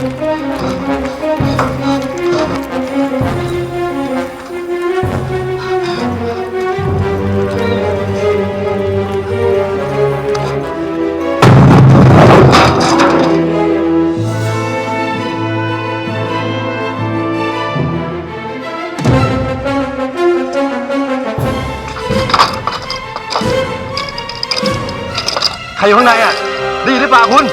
ใครอยู่ข้างในอะ ดีหรือเปล่าคุณ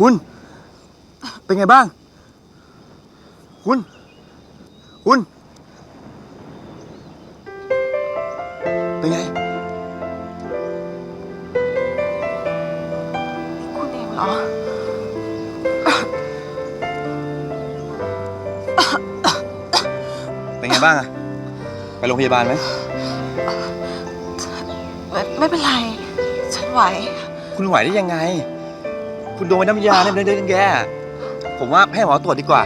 คุณ เป็นไงบ้าง คุณ คุณ เป็นไง คุณเองเหรอ เป็นไงบ้างอะไปโรงพยาบาลไหม ไม่ไม่เป็นไร ฉันไหว คุณไหวได้ยังไง คุณโดนน้ำยาเนี่ยเดินๆแย่ๆผมว่าให้หมอตรวจดีกว่า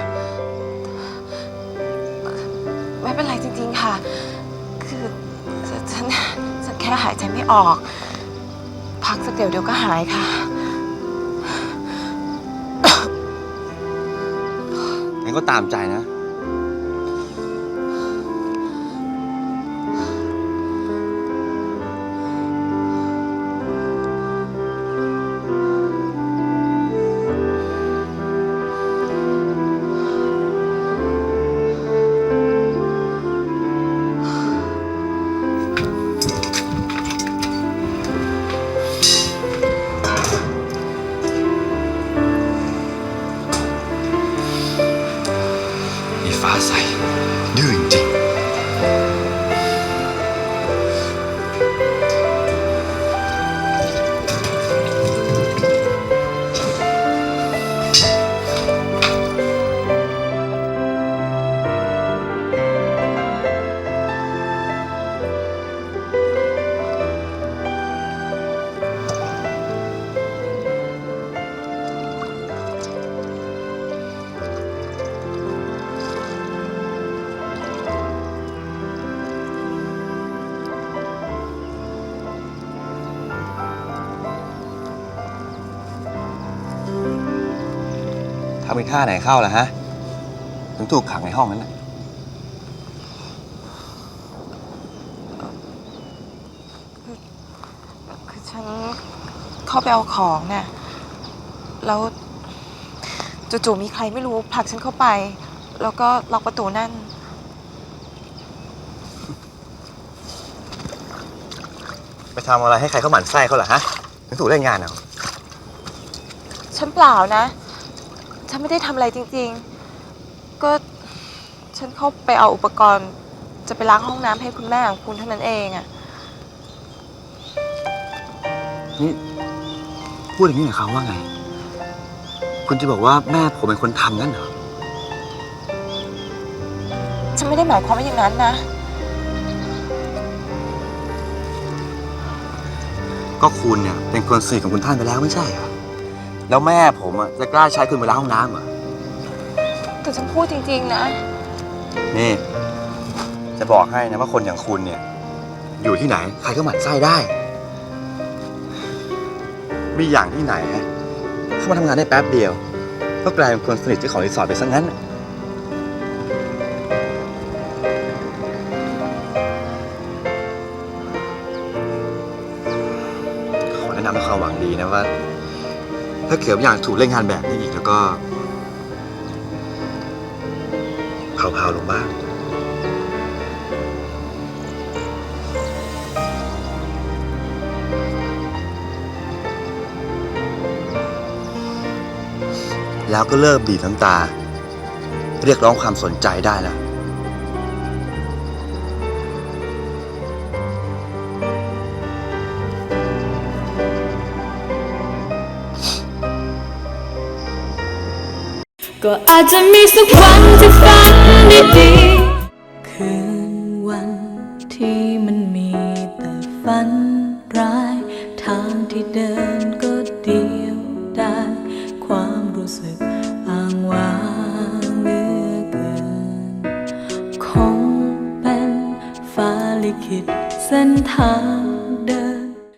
ไม่เป็นไรจริงๆค่ะ คือฉันฉันฉันแค่หายใจไม่ออก พักสักเดี๋ยวเดี๋ยวก็หายค่ะ งั้นก็ตามใจนะ ทำเป็นท่าไหนเข้าล่ะฮะ ถึงถูกขังในห้องนั้นน่ะคือฉันเข้าไปเอาของเนี่ย แล้วจู่ๆมีใครไม่รู้ผลักฉันเข้าไป แล้วก็ล็อกประตูนั่น ไปทำอะไรให้ใครเขาหมั่นไส้เขาเหรอฮะ ถึงถูกเล่นงานเหรอฉันเปล่านะ ฉันไม่ได้ทำอะไรจริงๆ ก็ฉันเข้าไปเอาอุปกรณ์ จะไปล้างห้องน้ำให้คุณแม่ของคุณเท่านั้นเองอะนี่พูดอย่างนี้กับเขาว่าไง คุณจะบอกว่าแม่ผมเป็นคนทำงั้นเหรอ ฉันไม่ได้หมายความว่าอย่างนั้นนะ ก็คุณเนี่ยเป็นคนสนิทของคุณท่านไปแล้วไม่ใช่เหรอ แล้วแม่ผมอะจะกล้าใช้คุณไปล้างห้องน้ำเหรอ แต่ฉันพูดจริง ๆ นะ นี่ จะบอกให้นะว่าคนอย่างคุณเนี่ย อยู่ที่ไหน ใครก็หมั่นไส้ได้ มีอย่างที่ไหนฮะเข้ามาทำงานได้แป๊บเดียว ก็กลายเป็นคนสนิทเจ้าของรีสอร์ทไปซะงั้น ขอแนะนำด้วยความหวังดีนะว่า ถ้าเกิดว่าอยากถูกเล่นงานแบบนี้อีกแล้วก็เผาๆลงบ้างแล้วก็เลิกบีบน้ำตา เรียกร้องความสนใจได้แล้ว ก็อาจจะมีสักวันที่ฝันดีๆคืนวันที่มันมีแต่ฝันร้าย ทางที่เดินก็เดียวได้ความรู้สึกอ้างว้างเหลือเกิน คงเป็นฟ้าลิขิตเส้นทาง